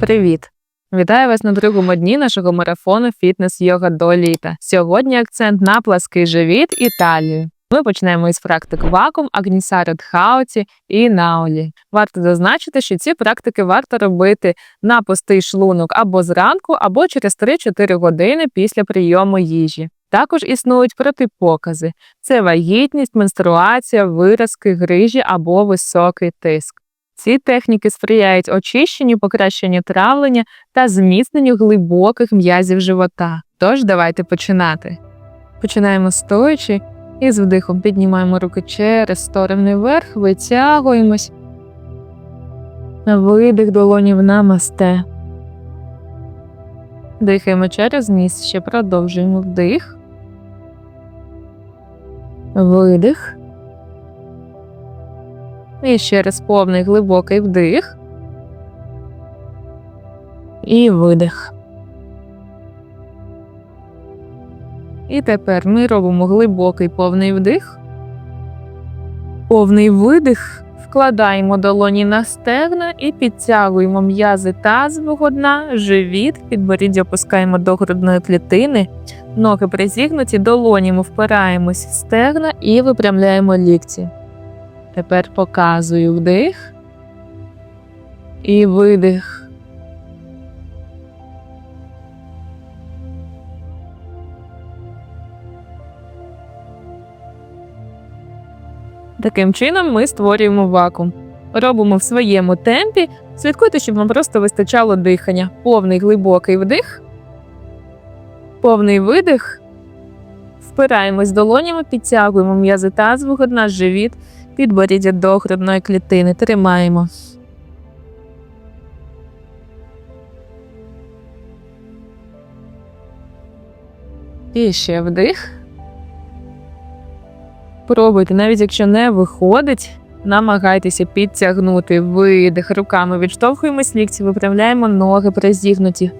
Привіт! Вітаю вас на другому дні нашого марафону фітнес йога до літа. Сьогодні акцент на плаский живіт і талію. Ми почнемо із практик вакуум, агнісари Дхауті і наолі. Варто зазначити, що ці практики варто робити на пустий шлунок або зранку, або через 3-4 години після прийому їжі. Також існують протипокази: це вагітність, менструація, виразки, грижі або високий тиск. Ці техніки сприяють очищенню, покращенню травлення та зміцненню глибоких м'язів живота. Тож давайте починати. Починаємо стоячи і з вдихом піднімаємо руки через сторони вверх, витягуємось. Видих долонів на масте. Дихаємо через ніс, ще продовжуємо вдих. Видих. І ще раз повний глибокий вдих. І видих. І тепер ми робимо глибокий повний вдих. Повний видих. Вкладаємо долоні на стегна і підтягуємо м'язи тазового дна, живіт, підборіддя опускаємо до грудної клітини, ноги призігнуті, долоніми впираємось в стегна і випрямляємо лікті. Тепер показую вдих і видих. Таким чином ми створюємо вакуум. Робимо в своєму темпі. Слідкуйте, щоб вам просто вистачало дихання. Повний глибокий вдих, повний видих. Впираємось долонями, підтягуємо м'язи тазового дна, живіт, підборіддя до грудної клітини. Тримаємо. І ще вдих. Пробуйте, навіть якщо не виходить, намагайтеся підтягнути видих руками. Відштовхуємось лікці, виправляємо ноги призігнуті.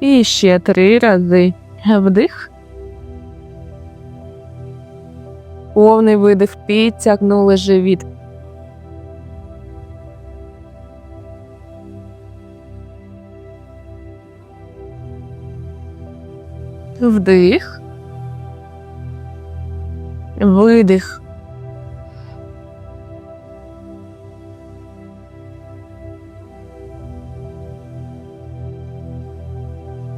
І ще три рази. Вдих. Повний видих. Підтягнули живіт. Вдих. Видих.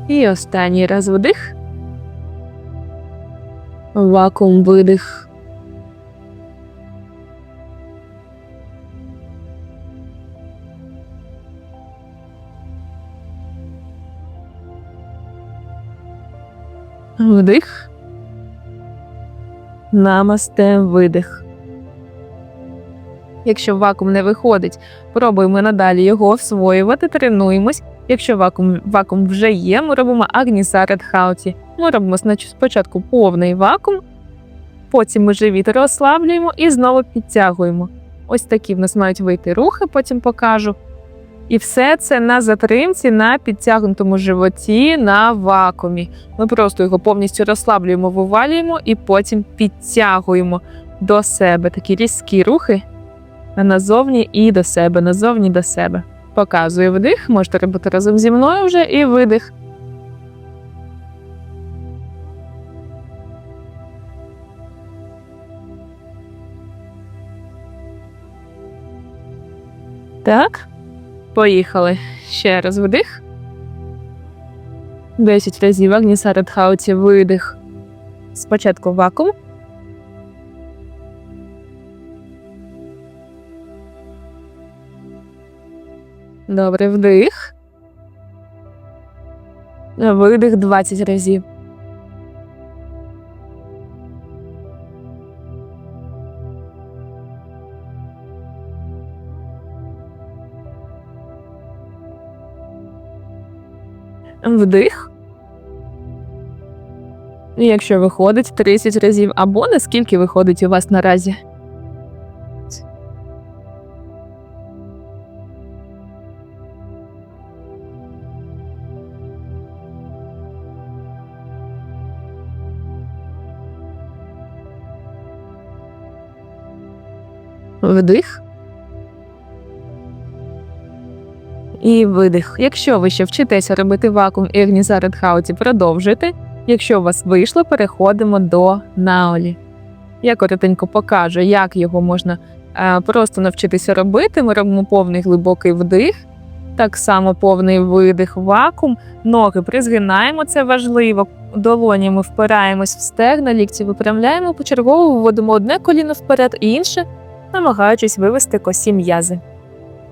І останній раз вдих. Вакуум видих. Вдих. Намасте видих. Якщо вакуум не виходить, пробуємо надалі його освоювати, тренуємось. Якщо вакуум вакуум вже є, ми робимо Агнісара Дхауті. Ми робимо спочатку повний вакуум, потім ми живіт розслаблюємо і знову підтягуємо. Ось такі в нас мають вийти рухи, потім покажу. І все це на затримці, на підтягнутому животі, на вакуумі. Ми просто його повністю розслаблюємо, вивалюємо і потім підтягуємо до себе. Такі різкі рухи назовні і до себе, назовні до себе. Показую вдих, можете робити разом зі мною вже і видих. Так. Поїхали. Ще раз вдих. 10 разів Агнісара Дхауті видих. Спочатку вакуум. Добре, вдих. Видих 20 разів. Вдих. Якщо виходить 30 разів, або наскільки виходить у вас наразі. Вдих. І видих. Якщо ви ще вчитеся робити вакуум і Агнізарет Хауті, продовжуйте. Якщо у вас вийшло, переходимо до наолі. Я коротенько покажу, як його можна е, просто навчитися робити. Ми робимо повний глибокий вдих, так само повний видих, вакуум. Ноги призгинаємо, це важливо. Долонями впираємось в стегна, лікті випрямляємо, почергово виводимо одне коліно вперед, інше, намагаючись вивести косі м'язи.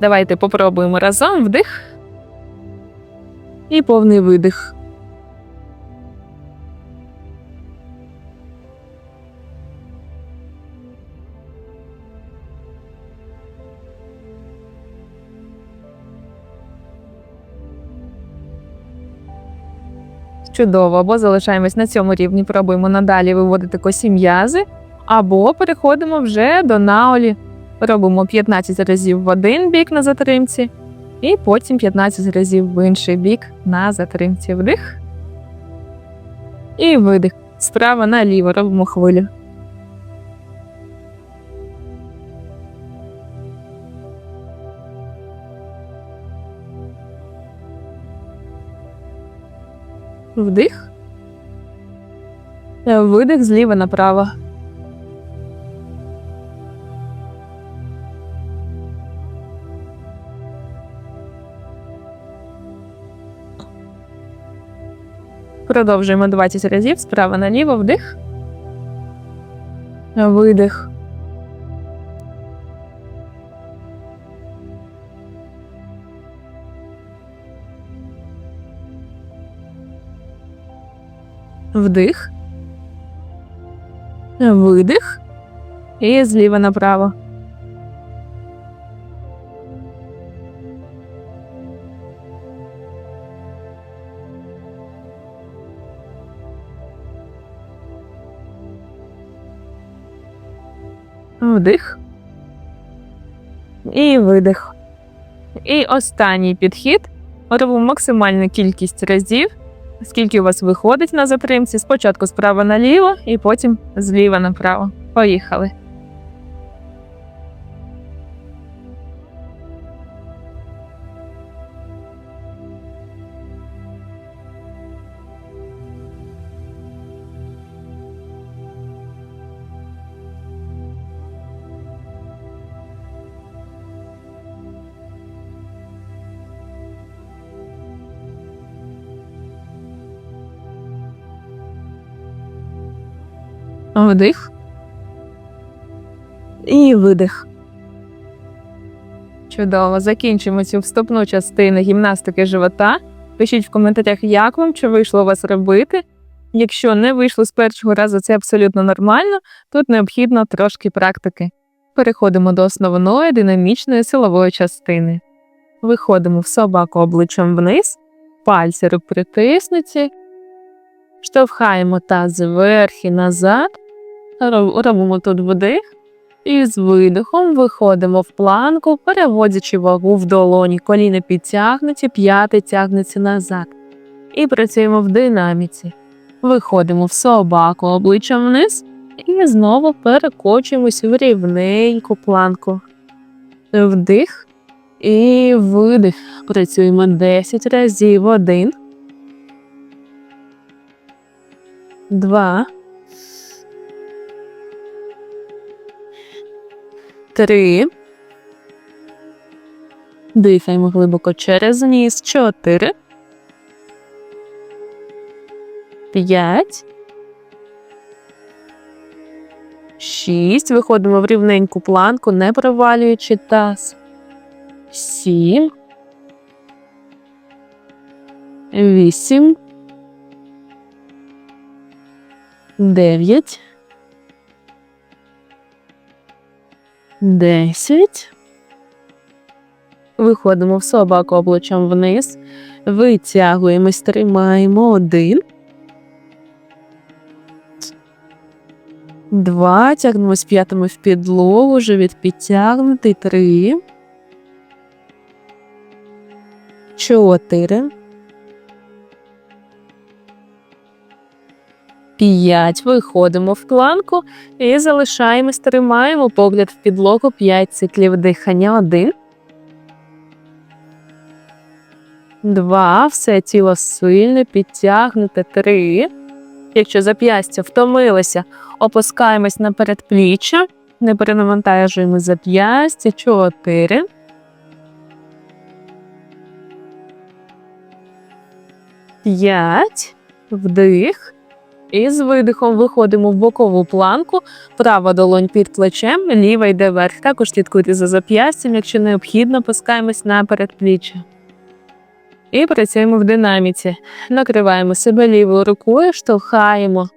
Давайте попробуємо разом вдих і повний видих. Чудово, або залишаємось на цьому рівні, пробуємо надалі виводити косі м'язи, або переходимо вже до наолі. Робимо 15 разів в один бік на затримці, і потім 15 разів в інший бік на затримці. Вдих. І видих. Справа наліво робимо хвилю. Вдих. Видих зліва направо. Продовжуємо 20 разів справа наліво вдих. Видих. Вдих. Видих. І зліва направо. Вдих. І видих. І останній підхід. Робимо максимальну кількість разів, скільки у вас виходить на затримці. Спочатку справа наліво і потім зліва направо. Поїхали. Вдих. І видих. Чудово. Закінчимо цю вступну частину гімнастики живота. Пишіть в коментарях, як вам чи вийшло у вас робити. Якщо не вийшло з першого разу, це абсолютно нормально. Тут необхідно трошки практики. Переходимо до основної динамічної силової частини. Виходимо в собаку обличчям вниз, пальці рук притиснуті, штовхаємо таз вверх і назад, робимо тут вдих. І з видихом виходимо в планку, переводячи вагу в долоні, коліна підтягнуті, п'яти тягнеться назад. І працюємо в динаміці. Виходимо в собаку обличчям вниз і знову перекочуємось в рівненьку планку. Вдих і видих. Працюємо 10 разів. Один. Два. Три. Дихаємо глибоко через ніс. Чотири. П'ять. Шість. Виходимо в рівненьку планку, не провалюючи таз. Сім. Вісім. Дев'ять. Десять. Виходимо в собаку обличчям вниз. Витягуємось, тримаємо один. Два. Тягнемось п'ятами в підлогу, живіт підтягнутий. Три. Чотири. П'ять. Виходимо в планку і залишаємось, тримаємо погляд в підлогу. П'ять циклів дихання. Один. Два. Все тіло сильне, підтягнуте. Три. Якщо зап'ястя втомилося, опускаємось на передпліччя. Не перенавантажуємо зап'ястя. Чотири. П'ять. Вдих. І з видихом виходимо в бокову планку. Права долонь під плечем, ліва йде вверх. Також слідкуйте за зап'ястям, якщо необхідно, пускаємось на передпліччя. І працюємо в динаміці. Накриваємо себе лівою рукою, штовхаємо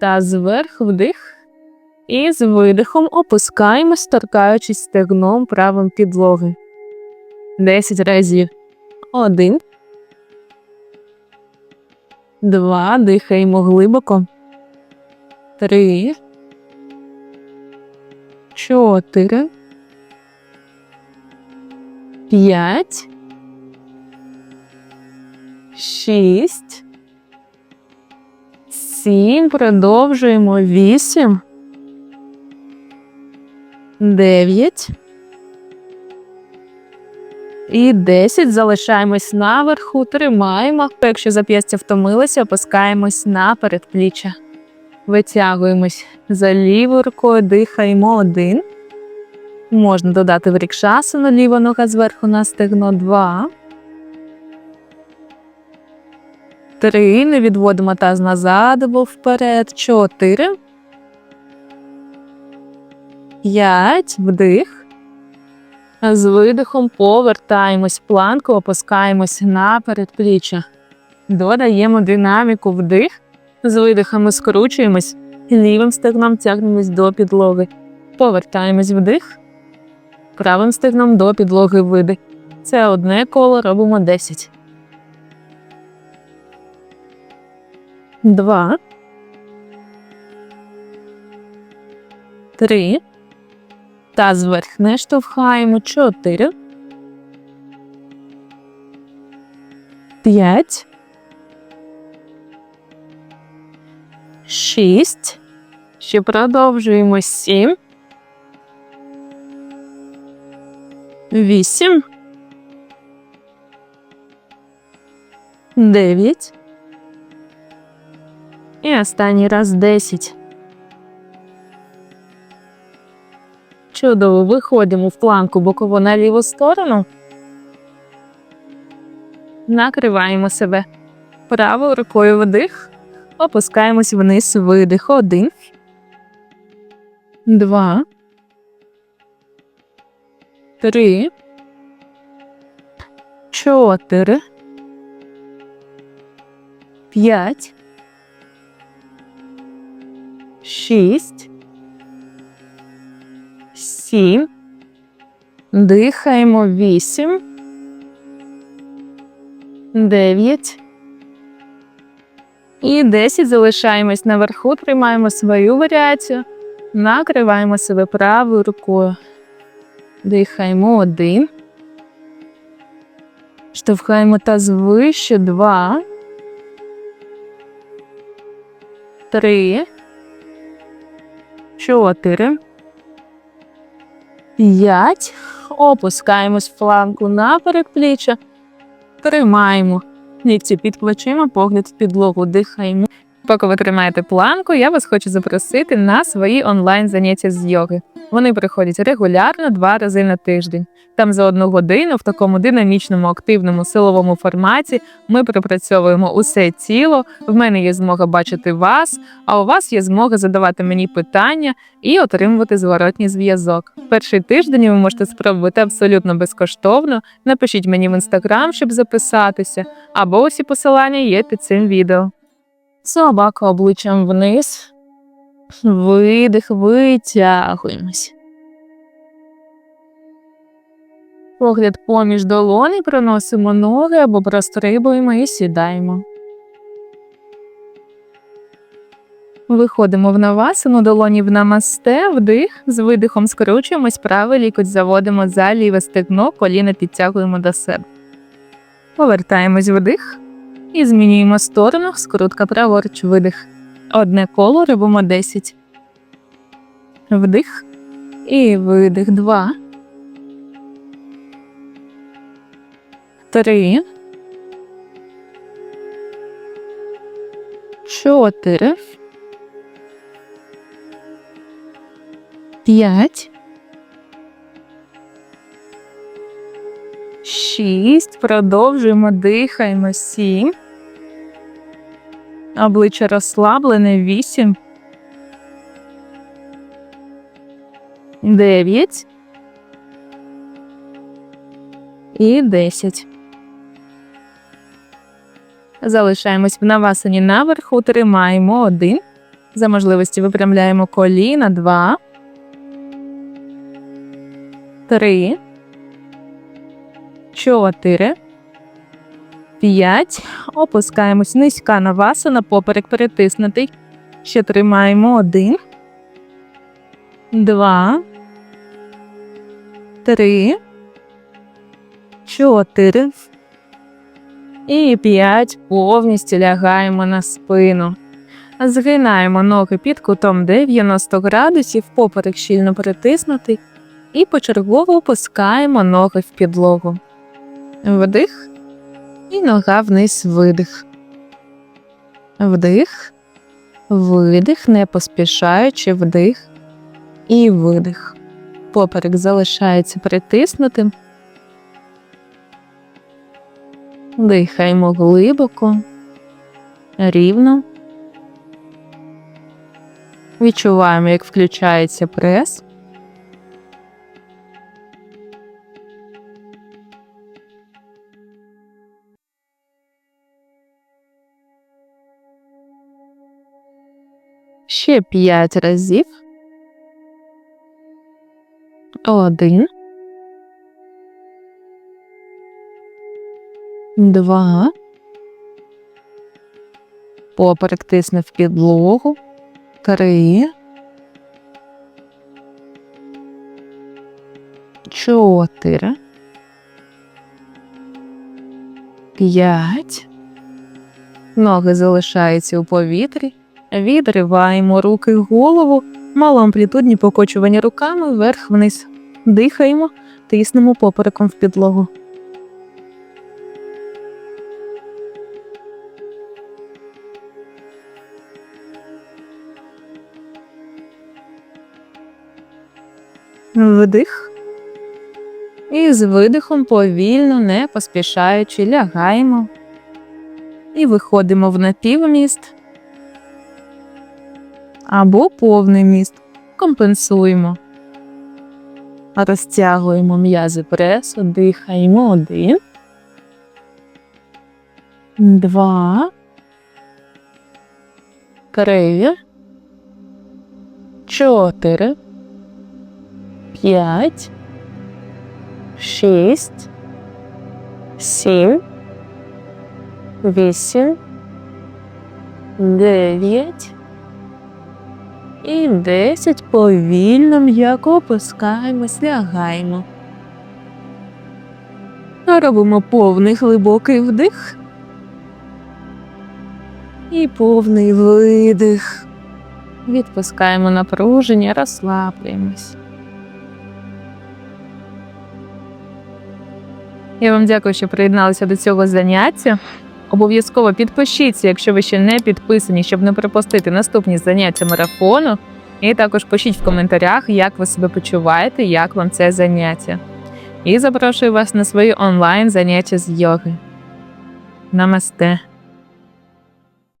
та зверх вдих. І з видихом опускаємось, торкаючись стегном правим підлоги. 10 разів. Один. Два. Дихаємо глибоко. Три. Чотири. П'ять. Шість. Сім. Продовжуємо. Вісім. Дев'ять. І 10 залишаємось наверху, тримаємо. Якщо зап'ястя втомилося, опускаємось на передпліччя. Витягуємось за лівою рукою, дихаємо один. Можна додати в рікшасану, ліва нога зверху на стегно два. Три. Не відводимо таз назад або вперед. Чотири. П'ять. Вдих. З видихом повертаємось в планку, опускаємось на передпліччя. Додаємо динаміку вдих. З видихами скручуємось, лівим стегном тягнемось до підлоги. Повертаємось вдих. Правим стегном до підлоги видих. Це одне коло робимо 10. Два. Три. Таз вверх не штовхаємо. Чотири. П'ять. Шість. Ще продовжуємо. Сім. Вісім. Дев'ять. І останній раз десять. Чудово, виходимо в планку боково на ліву сторону. Накриваємо себе правою рукою вдих. Опускаємось вниз видих. Один. Два. Три. Чотири. П'ять. Шість. Сім. Дихаємо вісім. Дев'ять. І 10 залишаємось наверху, тримаємо свою варіацію, накриваємо себе правою рукою. Дихаємо один. Штовхаємо таз вище два. Три. Чотири. П'ять. Опускаємось фланку на передпліччя. Тримаємо. Лікці під плечима, погляд в підлогу, дихаємо. Поки ви тримаєте планку, я вас хочу запросити на свої онлайн заняття з йоги. Вони приходять регулярно два рази на тиждень. Там за одну годину в такому динамічному, активному силовому форматі ми пропрацьовуємо усе тіло. В мене є змога бачити вас, а у вас є змога задавати мені питання і отримувати зворотній зв'язок. Перший тиждень ви можете спробувати абсолютно безкоштовно. Напишіть мені в інстаграм, щоб записатися, або усі посилання є під цим відео. Собака обличчям вниз. Видих, витягуємось. Погляд поміж долони, проносимо ноги або прострибуємо і сідаємо. Виходимо в навасину, долоні в намасте, вдих, з видихом скручуємось, правий лікоть заводимо за ліве стегно, коліна підтягуємо до себе. Повертаємось вдих і змінюємо сторону, скрутка праворуч видих. Одне коло робимо 10. Вдих і видих. Два. Три. Чотири. П'ять. Шість. Продовжуємо, дихаємо. Сім. Обличчя розслаблене. Вісім. Дев'ять. І десять. Залишаємось в навасані наверху. Тримаємо один. За можливості випрямляємо коліна. Два. Три. Чотири. П'ять. Опускаємось низька навасана, поперек перетиснутий. Ще тримаємо один. Два. Три. Чотири. І п'ять. Повністю лягаємо на спину. Згинаємо ноги під кутом 90 градусів, поперек щільно притиснутий. І почергово опускаємо ноги в підлогу. Вдих. І нога вниз видих. Вдих. Видих, не поспішаючи вдих і видих. Поперек залишається притиснутим. Дихаємо глибоко, рівно. Відчуваємо, як включається прес. Ще п'ять разів. Один. Два. Поперек тисне в підлогу. Три. Чотири. П'ять. Ноги залишаються у повітрі. Відриваємо руки голову, малоамплітудні покочування руками вверх-вниз. Дихаємо, тиснемо попереком в підлогу. Вдих. І з видихом повільно, не поспішаючи, лягаємо і виходимо в напівміст або повний міст. Компенсуємо. Розтягуємо м'язи пресу, дихаємо один. Два. Три. Чотири. П'ять. Шість. Сім. Вісім. Дев'ять. І 10 повільно м'яко опускаємось, лягаємо. Робимо повний глибокий вдих і повний видих. Відпускаємо напруження, розслаблюємось. Я вам дякую, що приєдналися до цього заняття. Обов'язково підпишіться, якщо ви ще не підписані, щоб не пропустити наступні заняття марафону. І також пишіть в коментарях, як ви себе почуваєте, як вам це заняття. І запрошую вас на свої онлайн заняття з йоги. Намасте!